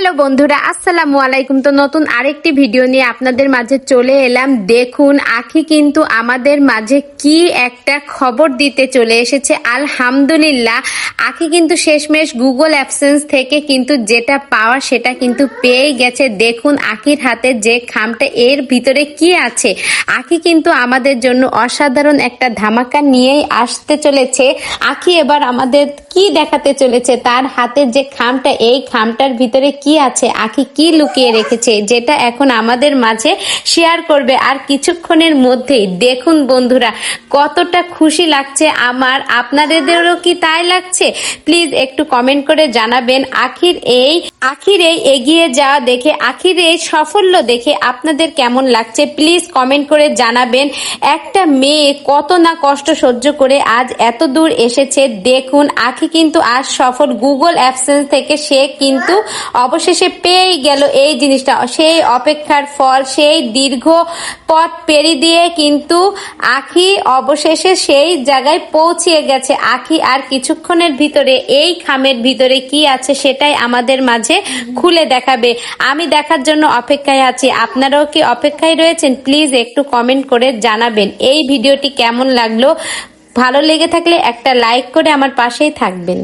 Hello বন্ধুরা, আসসালামু আলাইকুম। তো নতুন আরেকটি ভিডিও নিয়ে আপনাদের মাঝে চলে এলাম। দেখুন, আখি কিন্তু আমাদের মাঝে কি একটা খবর দিতে চলে এসেছে। আলহামদুলিল্লাহ, আখি কিন্তু শেষমেশ গুগল অ্যাপসেন্স থেকে কিন্তু যেটা পাওয়া সেটা কিন্তু পেয়ে গেছে। দেখুন, আখির হাতে যে খামটা, এর ভিতরে কি আছে? আখি কিন্তু আমাদের জন্য অসাধারণ একটা ধামাকা নিয়েই আসতে চলেছে। আখি এবার আমাদের কি দেখাতে চলেছে? তার হাতের যে খামটা, এই খামটার ভিতরে কি আছে? আখি কি লুকিয়ে রেখেছে? যেটা এখন আমাদের মাঝে শেয়ার করবে। আর কিছুক্ষণের মধ্যেই, দেখুন বন্ধুরা, কতটা খুশি লাগছে আমার। আপনাদেরও কি তাই লাগছে? প্লিজ একটু কমেন্ট করে জানাবেন। আখির এই আখির এগিয়ে যাওয়া দেখে, আখির এই সাফল্য দেখে আপনাদের কেমন লাগছে? প্লিজ কমেন্ট করে জানাবেন। একটা মেয়ে কত না কষ্ট সহ্য করে আজ এত দূর এসেছে। দেখুন, আখি কিন্তু আজ সফল। গুগল অ্যাপসেন্স থেকে সে কিন্তু অবশেষে পেয়েই গেল এই জিনিসটা। সেই অপেক্ষার ফল, সেই দীর্ঘ পথ পেরি দিয়ে কিন্তু আখি অবশেষে সেই জায়গায় পৌঁছিয়ে গেছে। আখি আর কিছুক্ষণের ভিতরে, এই খামের ভিতরে কি আছে সেটাই আমাদের মাঝে খুলে দেখাবে। আমি দেখার জন্য অপেক্ষায় আছি। আপনারাও কি অপেক্ষায় রয়েছেন? প্লিজ একটু কমেন্ট করে জানাবেন। এই ভিডিওটি কেমন লাগল? ভালো লেগে থাকলে একটা লাইক করে আমার পাশেই থাকবেন।